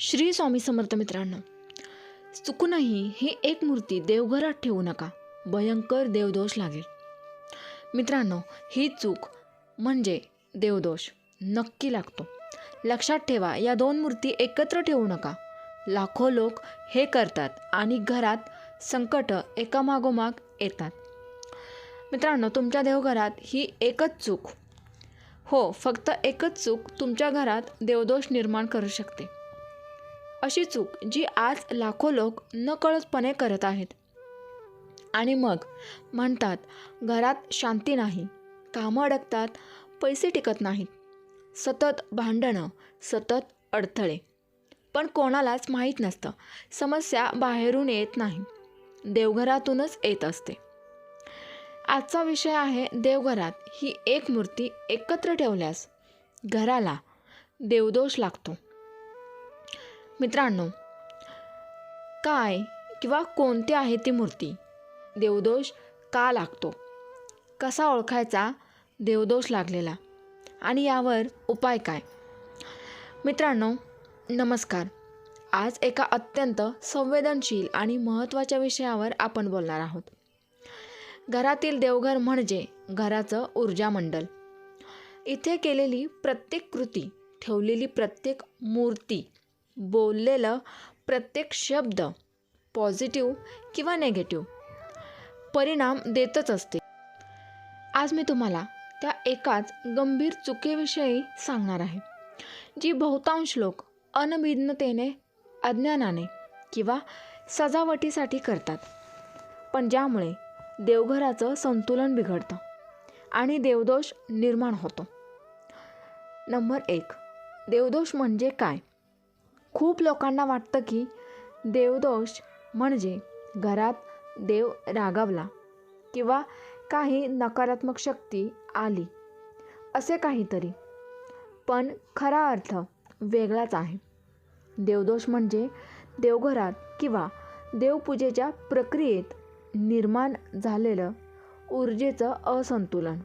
श्री स्वामी समर्थ मित्रांनो चुकूनही ही एक मूर्ती देवघरात ठेवू नका. भयंकर देवदोष लागेल. मित्रांनो ही चूक म्हणजे देवदोष नक्की लागतो. लक्षात ठेवा या दोन मूर्ती एकत्र ठेवू नका. लाखो लोक हे करतात आणि घरात संकट एकामागोमाग येतात. मित्रांनो तुमच्या देवघरात ही एकच चूक. हो फक्त एकच चूक तुमच्या घरात देवदोष निर्माण करू शकते. अशी चूक जी आज लाखो लोक नकळतपणे करत आहेत. आणि मग म्हणतात घरात शांती नाही कामं अडकतात पैसे टिकत नाहीत सतत भांडणं सतत अडथळे. पण कोणालाच माहीत नसतं समस्या बाहेरून येत नाही देवघरातूनच येत असते. आजचा विषय आहे देवघरात ही एक मूर्ती एकत्र ठेवल्यास घराला देवदोष लागतो. मित्रांनो काय किंवा कोणती आहे ती मूर्ती? देवदोष का लागतो? कसा ओळखायचा देवदोष लागलेला? आणि यावर उपाय काय? मित्रांनो नमस्कार. आज एका अत्यंत संवेदनशील आणि महत्त्वाच्या विषयावर आपण बोलणार आहोत. घरातील देवघर म्हणजे घराचं ऊर्जा मंडल इथे केलेली प्रत्येक कृती ठेवलेली प्रत्येक मूर्ती बोललेलं प्रत्येक शब्द पॉझिटिव्ह किंवा नेगेटिव्ह परिणाम देतच असते. आज मी तुम्हाला त्या एकाच गंभीर चुकीविषयी सांगणार आहे जी बहुतांश लोक अनभिज्ञतेने अज्ञानाने किंवा सजावटीसाठी करतात. पण ज्यामुळे देवघराचं संतुलन बिघडतं आणि देवदोष निर्माण होतो. नंबर एक देवदोष म्हणजे काय? खूप लोकांना वाटतं की देवदोष म्हणजे घरात देव रागावला किंवा काही नकारात्मक शक्ती आली असे काहीतरी. पण खरा अर्थ वेगळाच आहे. देवदोष म्हणजे देवघरात किंवा देवपूजेच्या प्रक्रियेत निर्माण झालेलं ऊर्जेचं असंतुलन.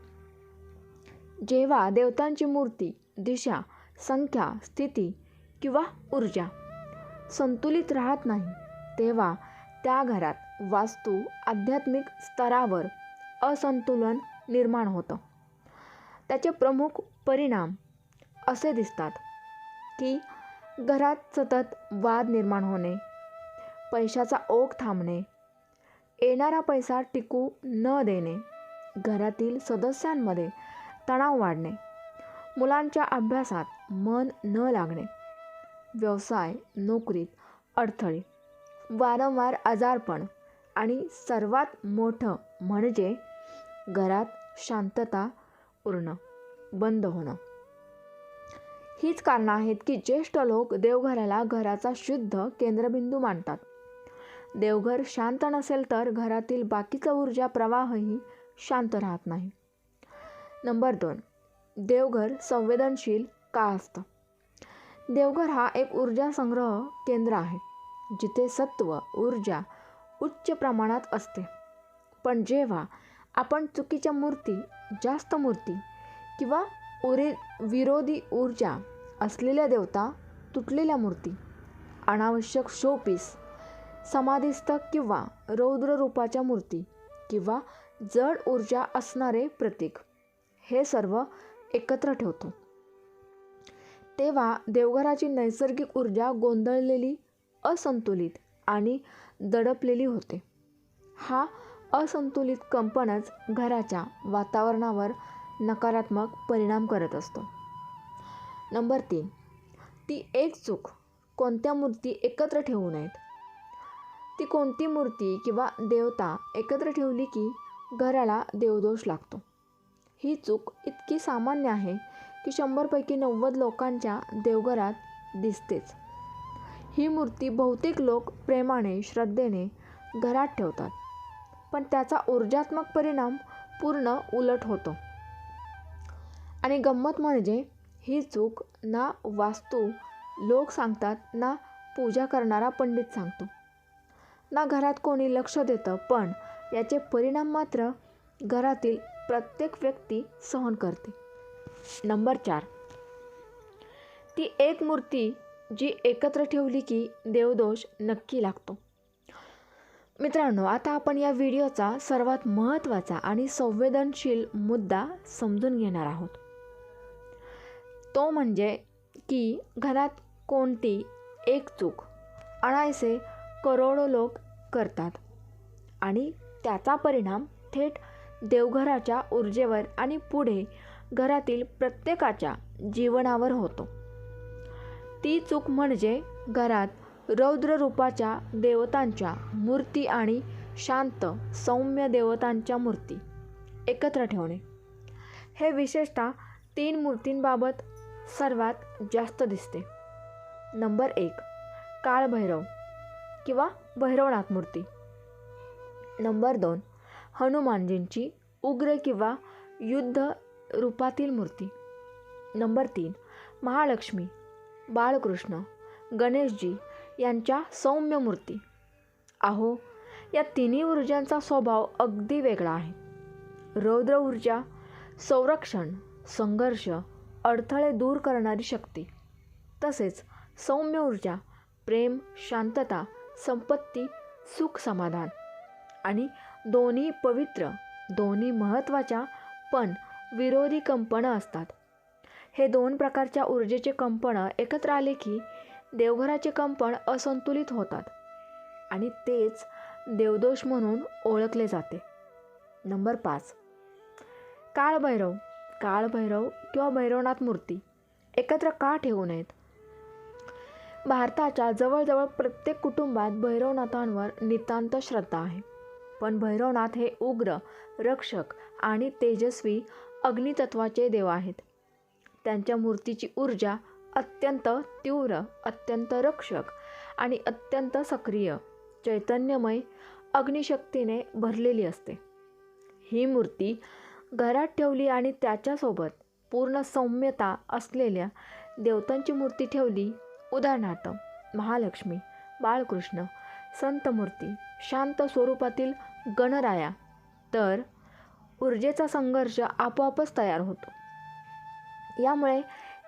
जेव्हा देवतांची मूर्ती दिशा संख्या स्थिती किंवा ऊर्जा संतुलित राहत नाही तेव्हा त्या घरात वास्तू आध्यात्मिक स्तरावर असंतुलन निर्माण होतं. त्याचे प्रमुख परिणाम असे दिसतात की घरात सतत वाद निर्माण होणे पैशाचा ओघ थांबणे येणारा पैसा टिकू न देणे घरातील सदस्यांमध्ये तणाव वाढणे मुलांच्या अभ्यासात मन न लागणे. व्यवसाय नोकरीत अडथळे वारंवार आजारपण आणि सर्वात मोठं म्हणजे घरात शांतता उरणं बंद होणं. हीच कारणं आहेत की ज्येष्ठ लोक देवघराला घराचा शुद्ध केंद्रबिंदू मानतात. देवघर शांत नसेल तर घरातील बाकीचा ऊर्जा प्रवाहही शांत राहत नाही. नंबर दोन देवघर संवेदनशील का असतं? देवघर हा एक ऊर्जा संग्रह केंद्र आहे जिथे सत्व ऊर्जा उच्च प्रमाणात असते. पण जेव्हा आपण चुकीच्या मूर्ती जास्त मूर्ती किंवा उरे विरोधी ऊर्जा असलेल्या देवता तुटलेल्या मूर्ती अनावश्यक शोपीस समाधीस्थ किंवा रौद्र रूपाच्या मूर्ती किंवा जड ऊर्जा असणारे प्रतीक हे सर्व एकत्र ठेवतो. तेव्हा देवघराची नैसर्गिक ऊर्जा गोंधळलेली असंतुलित आणि दडपलेली होते. हा असंतुलित कंपनच घराच्या वातावरणावर नकारात्मक परिणाम करत असतो. नंबर तीन. ती एक चूक कोणत्या मूर्ती एकत्र ठेवू नयेत? ती कोणती मूर्ती किंवा देवता एकत्र ठेवली की घराला देवदोष लागतो? ही चूक इतकी सामान्य आहे की शंभरपैकी नव्वद लोकांच्या देवघरात दिसतेच. ही मूर्ती बहुतेक लोक प्रेमाने श्रद्धेने घरात ठेवतात. पण त्याचा ऊर्जात्मक परिणाम पूर्ण उलट होतो. आणि गंमत म्हणजे ही चूक ना वास्तू लोक सांगतात ना पूजा करणारा पंडित सांगतो. ना घरात कोणी लक्ष देतं पण याचे परिणाम मात्र घरातील प्रत्येक व्यक्ती सहन करते. नंबर चार. ती एक मूर्ती जी एकत्र ठेवली की देवदोष नक्की लागतो. मित्रांनो आता आपण या व्हिडिओचा सर्वात महत्त्वाचा आणि संवेदनशील मुद्दा समजून घेणार आहोत. तो म्हणजे की घरात कोणती एक चूक आणायचे करोडो लोक करतात आणि त्याचा परिणाम थेट देवघराच्या ऊर्जेवर आणि पुढे घरातील प्रत्येकाच्या जीवनावर होतो. ती चूक म्हणजे घरात रौद्र रूपाच्या देवतांच्या मूर्ती आणि शांत सौम्य देवतांच्या मूर्ती एकत्र ठेवणे. हे विशेषतः तीन मूर्तींबाबत सर्वात जास्त दिसते. नंबर एक काळभैरव किंवा भैरवनाथ मूर्ती. नंबर दोन हनुमानजींची उग्र किंवा युद्ध रूपातील मूर्ती. नंबर तीन महालक्ष्मी बाळकृष्ण गणेशजी यांच्या सौम्य मूर्ती. अहो या तिन्ही ऊर्जांचा स्वभाव अगदी वेगळा आहे. रौद्र ऊर्जा संरक्षण संघर्ष अडथळे दूर करणारी शक्ती. तसेच सौम्य ऊर्जा प्रेम शांतता संपत्ती सुख समाधान. आणि दोन्ही पवित्र दोन्ही महत्त्वाच्या पण विरोधी कंपनं असतात. हे दोन प्रकारच्या ऊर्जेचे कंपनं एकत्र आले की देवघराचे कंपन असंतुलित होतात आणि तेच देवदोष म्हणून ओळखले जाते. नंबर पाच. काळभैरव. काळभैरव किंवा भैरवनाथ मूर्ती. एकत्र का ठेवू नयेत? भारताच्या जवळजवळ प्रत्येक कुटुंबात भैरवनाथांवर नितांत श्रद्धा आहे. पण भैरवनाथ हे उग्र रक्षक आणि तेजस्वी अग्नितत्वाचे देव आहेत. त्यांच्या मूर्तीची ऊर्जा अत्यंत तीव्र अत्यंत रक्षक आणि अत्यंत सक्रिय चैतन्यमय अग्निशक्तीने भरलेली असते. ही मूर्ती घरात ठेवली आणि त्याच्यासोबत पूर्ण सौम्यता असलेल्या देवतांची मूर्ती ठेवली. उदाहरणार्थ महालक्ष्मी बाळकृष्ण संतमूर्ती शांत स्वरूपातील गणराया तर ऊर्जेचा संघर्ष आपोआपच तयार होतो. यामुळे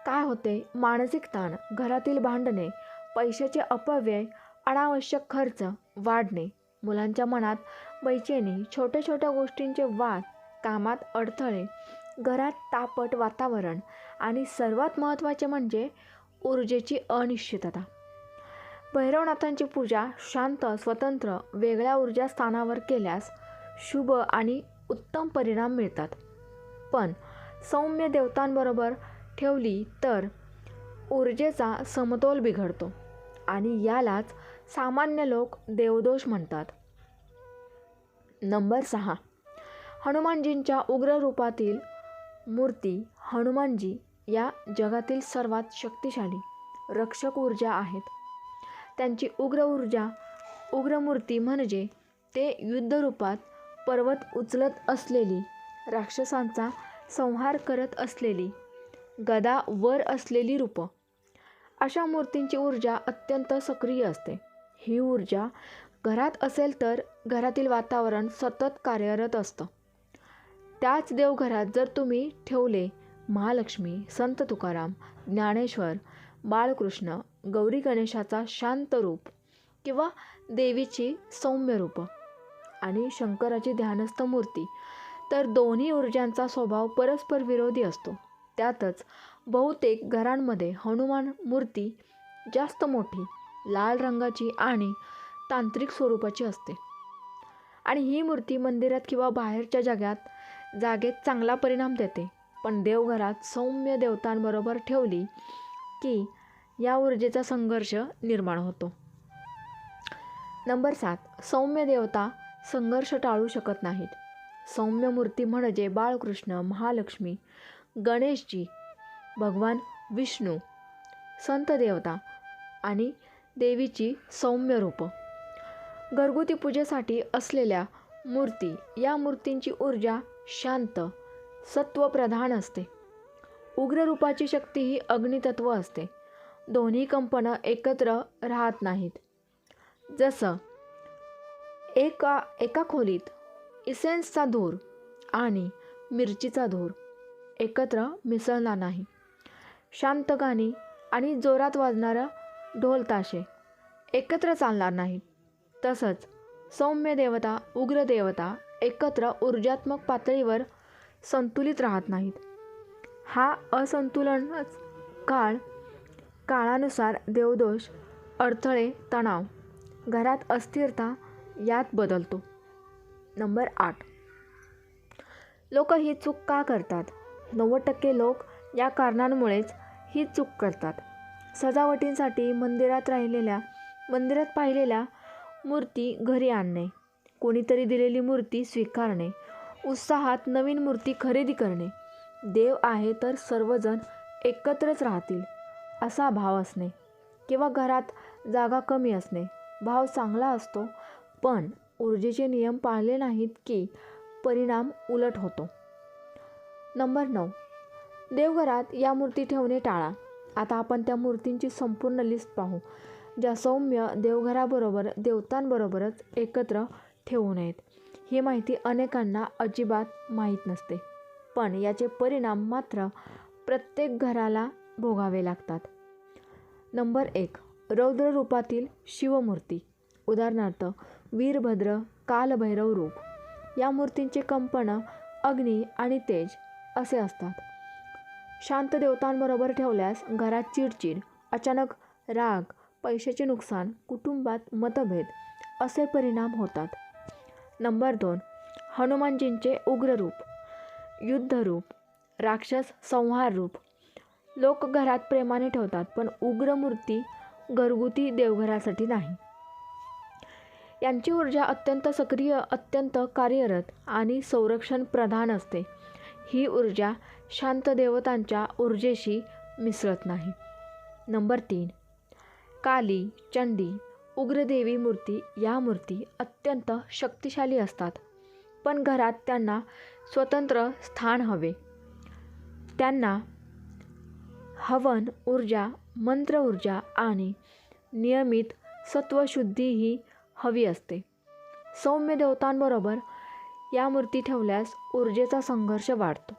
काय होते? मानसिक ताण घरातील भांडणे पैशाचे अपव्यय अनावश्यक खर्च वाढणे मुलांच्या मनात बैचेनी छोट्या छोट्या गोष्टींचे वाद कामात अडथळे घरात तापट वातावरण आणि सर्वात महत्त्वाचे म्हणजे ऊर्जेची अनिश्चितता. भैरवनाथांची पूजा शांत स्वतंत्र वेगळ्या ऊर्जा स्थानावर केल्यास शुभ आणि उत्तम परिणाम मिळतात. पण सौम्य देवतांबरोबर ठेवली तर ऊर्जेचा समतोल बिघडतो आणि यालाच सामान्य लोक देवदोष म्हणतात. नंबर सहा. हनुमानजींच्या उग्र रूपातील मूर्ती हनुमानजी या जगातील सर्वात शक्तिशाली रक्षक ऊर्जा आहेत. त्यांची उग्र ऊर्जा उग्र मूर्ती म्हणजे ते युद्धरूपात पर्वत उचलत असलेली राक्षसांचा संहार करत असलेली गदा वर असलेली रूपं. अशा मूर्तींची ऊर्जा अत्यंत सक्रिय असते. ही ऊर्जा घरात असेल तर घरातील वातावरण सतत कार्यरत असतं. त्याच देवघरात जर तुम्ही ठेवले महालक्ष्मी संत तुकाराम ज्ञानेश्वर बाळकृष्ण गौरी गणेशाचा शांत रूप किंवा देवीची सौम्य रूप आणि शंकराची ध्यानस्थ मूर्ती. तर दोन्ही ऊर्जांचा स्वभाव परस्पर विरोधी असतो. त्यातच बहुतेक घरांमध्ये हनुमान मूर्ती जास्त मोठी लाल रंगाची आणि तांत्रिक स्वरूपाची असते. आणि ही मूर्ती मंदिरात किंवा बाहेरच्या जगात जागेत चांगला परिणाम देते. पण देवघरात सौम्य देवतांबरोबर ठेवली की या ऊर्जेचा संघर्ष निर्माण होतो. नंबर सात सौम्य देवता संघर्ष टाळू शकत नाहीत. सौम्य मूर्ती म्हणजे बाळकृष्ण महालक्ष्मी गणेशजी भगवान विष्णू संत देवता आणि देवीची सौम्य रूपं. घरगुती पूजेसाठी असलेल्या मूर्ती या मूर्तींची ऊर्जा शांत सत्वप्रधान असते. उग्र रूपाची शक्ती ही अग्नितत्व असते. दोन्ही कंपनं एकत्र राहत नाहीत. जसं एका एका खोलीत इसेन्सचा धूर आणि मिरचीचा धूर एकत्र मिसळणार नाही. शांत गाणी आणि जोरात वाजणारं ढोल ताशे एकत्र चालणार नाही. तसंच सौम्य देवता उग्र देवता एकत्र ऊर्जात्मक पातळीवर संतुलित राहत नाहीत. हा असंतुलनच काळ काळानुसार देवदोष अडथळे तणाव घरात अस्थिरता यात बदलतो. नंबर आठ. लोक ही चूक का करतात? नव्वद टक्के लोक या कारणांमुळेच ही चूक करतात. सजावटींसाठी मंदिरात राहिलेल्या मंदिरात पाहिलेल्या मूर्ती घरी आणणे कोणीतरी दिलेली मूर्ती स्वीकारणे उत्साहात नवीन मूर्ती खरेदी करणे देव आहे तर सर्वजण एकत्रच राहतील असा भाव असणे किंवा घरात जागा कमी असणे भाव चांगला असतो पण ऊर्जेचे नियम पाळले नाहीत की परिणाम उलट होतो. नंबर नऊ. देवघरात या मूर्ती ठेवणे टाळा. आता आपण त्या मूर्तींची संपूर्ण लिस्ट पाहू ज्या सौम्य देवघराबरोबर देवतांबरोबरच एकत्र ठेवू नयेत ही माहिती अनेकांना अजिबात माहीत नसते पण याचे परिणाम मात्र प्रत्येक घराला भोगावे लागतात. नंबर एक. रौद्र रूपातील शिवमूर्ती. उदाहरणार्थ वीरभद्र कालभैरव रूप. या मूर्तींचे कंपन अग्नी आणि तेज असे असतात. शांत देवतांबरोबर ठेवल्यास घरात चिडचिड अचानक राग पैशाचे नुकसान कुटुंबात मतभेद असे परिणाम होतात. नंबर दोन हनुमानजींचे उग्र रूप. युद्धरूप राक्षस संहार रूप. लोक घरात प्रेमाने ठेवतात पण उग्र मूर्ती घरगुती देवघरासाठी नाही. यांची ऊर्जा अत्यंत सक्रिय अत्यंत कार्यरत आणि संरक्षण प्रधान असते. ही ऊर्जा शांत देवतांच्या ऊर्जेशी मिसळत नाही. नंबर तीन. काली चंडी उग्रदेवी मूर्ती या मूर्ती अत्यंत शक्तिशाली असतात. पण घरात त्यांना स्वतंत्र स्थान हवे. त्यांना हवन ऊर्जा मंत्र ऊर्जा आणि नियमित सत्वशुद्धी ही हवी असते. सौम्य देवतांबरोबर या मूर्ती ठेवल्यास ऊर्जेचा संघर्ष वाढतो.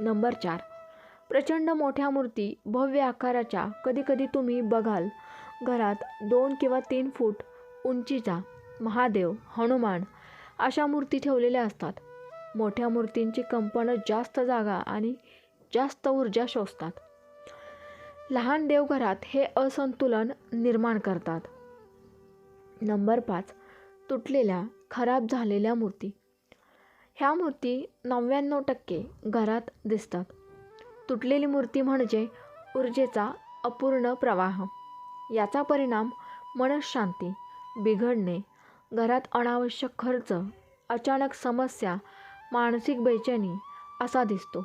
नंबर चार. प्रचंड मोठ्या मूर्ती भव्य आकाराच्या कधीकधी तुम्ही बघाल. घरात दोन किंवा तीन फूट उंचीचा महादेव हनुमान अशा मूर्ती ठेवलेल्या असतात. मोठ्या मूर्तींची कंपनं जास्त जागा आणि जास्त ऊर्जा शोषतात. लहान देवघरात हे असंतुलन निर्माण करतात. नंबर पाच तुटलेल्या खराब झालेल्या मूर्ती. ह्या मूर्ती नव्याण्णव टक्के घरात दिसतात. तुटलेली मूर्ती म्हणजे ऊर्जेचा अपूर्ण प्रवाह. याचा परिणाम मनशांती बिघडणे घरात अनावश्यक खर्च अचानक समस्या मानसिक बेचैनी असा दिसतो.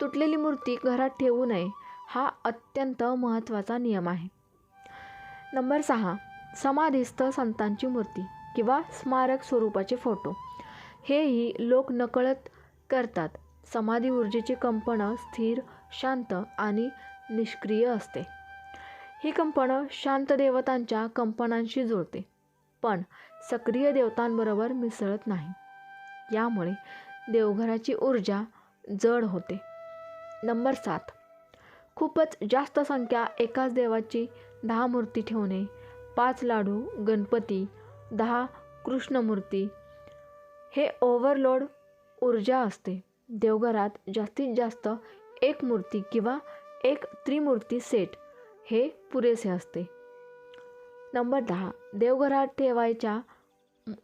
तुटलेली मूर्ती घरात ठेवू नये हा अत्यंत महत्त्वाचा नियम आहे. नंबर सहा समाधीस्थ संतांची मूर्ती किंवा स्मारक स्वरूपाचे फोटो. हेही लोक नकळत करतात. समाधी ऊर्जेची कंपनं स्थिर शांत आणि निष्क्रिय असते. ही कंपनं शांत देवतांच्या कंपनांशी जुळते पण सक्रिय देवतांबरोबर मिसळत नाही. यामुळे देवघराची ऊर्जा जड होते. नंबर सात. खूपच जास्त संख्या एकाच देवाची दहा मूर्ती ठेवणे पाच लाडू गणपती दहा कृष्णमूर्ती. हे ओव्हरलोड ऊर्जा असते. देवघरात जास्तीत जास्त एक मूर्ती किंवा एक त्रिमूर्ती सेट हे पुरेसे असते. नंबर दहा देवघरात ठेवायच्या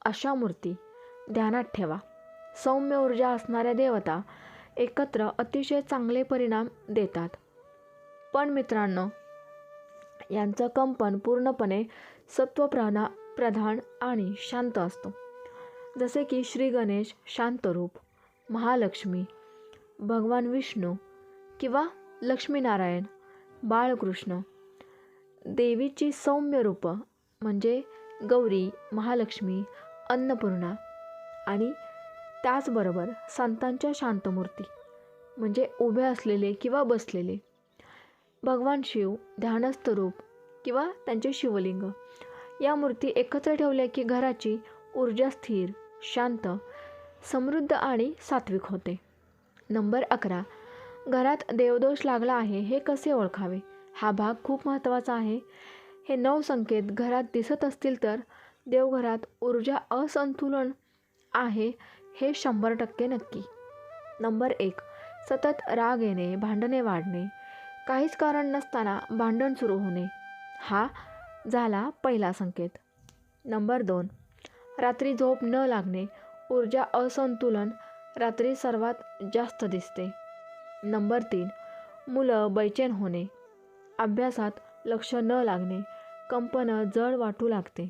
अशा मूर्ती. ध्यानात ठेवा. सौम्य ऊर्जा असणाऱ्या देवता एकत्र अतिशय चांगले परिणाम देतात. पण मित्रांनो यांचं कंपन पूर्णपणे सत्वप्राणा प्रधान आणि शांत असतो. जसे की श्री गणेश शांतरूप महालक्ष्मी भगवान विष्णू किंवा लक्ष्मीनारायण बाळकृष्ण. देवीची सौम्य रूपं म्हणजे गौरी महालक्ष्मी अन्नपूर्णा आणि त्याचबरोबर संतांच्या शांतमूर्ती म्हणजे उभे असलेले किंवा बसलेले. भगवान शिव ध्यानस्थ रूप किंवा त्यांचे शिवलिंग. या मूर्ती एकत्र ठेवल्या की घराची ऊर्जा स्थिर शांत समृद्ध आणि सात्विक होते. नंबर अकरा. घरात देवदोष लागला आहे हे कसे ओळखावे? हा भाग खूप महत्त्वाचा आहे. हे नऊ संकेत घरात दिसत असतील तर देवघरात ऊर्जा असंतुलन आहे हे शंभर टक्के नक्की. नंबर एक. सतत राग येणे भांडणे वाढणे काहीच कारण नसताना भांडण सुरू होणे हा झाला पहिला संकेत. नंबर दोन. रात्री झोप न लागणे ऊर्जा असंतुलन रात्री सर्वात जास्त दिसते. नंबर तीन. मुलं बैचेन होणे अभ्यासात लक्ष न लागणे कंपनं जड वाटू लागते.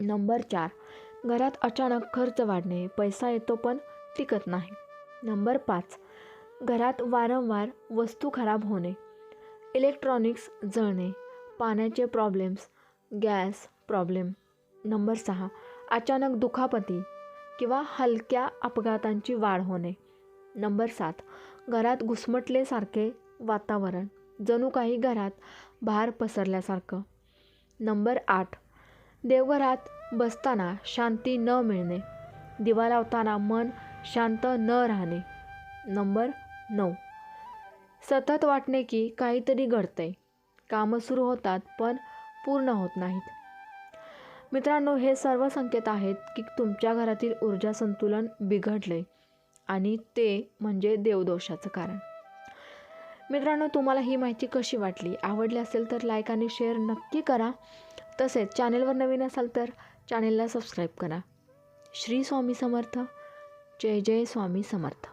नंबर चार. घरात अचानक खर्च वाढणे पैसा येतो पण टिकत नाही. नंबर पाच. घरात वारंवार वस्तू खराब होणे इलेक्ट्रॉनिक्स जळणे पाण्याचे प्रॉब्लेम्स गॅस प्रॉब्लेम नंबर सहा अचानक दुखापती किंवा हलक्या अपघातांची वाढ होणे. नंबर सात घरात घुसमटलेसारखे वातावरण जणू काही घरात भार पसरल्यासारखं. नंबर आठ देवघरात बसताना शांती न मिळणे दिवा लावताना मन शांत न राहणे. नंबर नऊ. सतत वाटणे की काहीतरी घडतंय. कामं सुरू होतात पण पूर्ण होत नाहीत. मित्रांनो हे सर्व संकेत आहेत की तुमच्या घरातील ऊर्जा संतुलन बिघडले आणि ते म्हणजे देवदोषाचं कारण. मित्रांनो तुम्हाला ही माहिती कशी वाटली? आवडली असेल तर लाईक आणि शेअर नक्की करा. तसेच चॅनेलवर नवीन असाल तर चॅनेलला सबस्क्राईब करा. श्री स्वामी समर्थ. जय जय स्वामी समर्थ.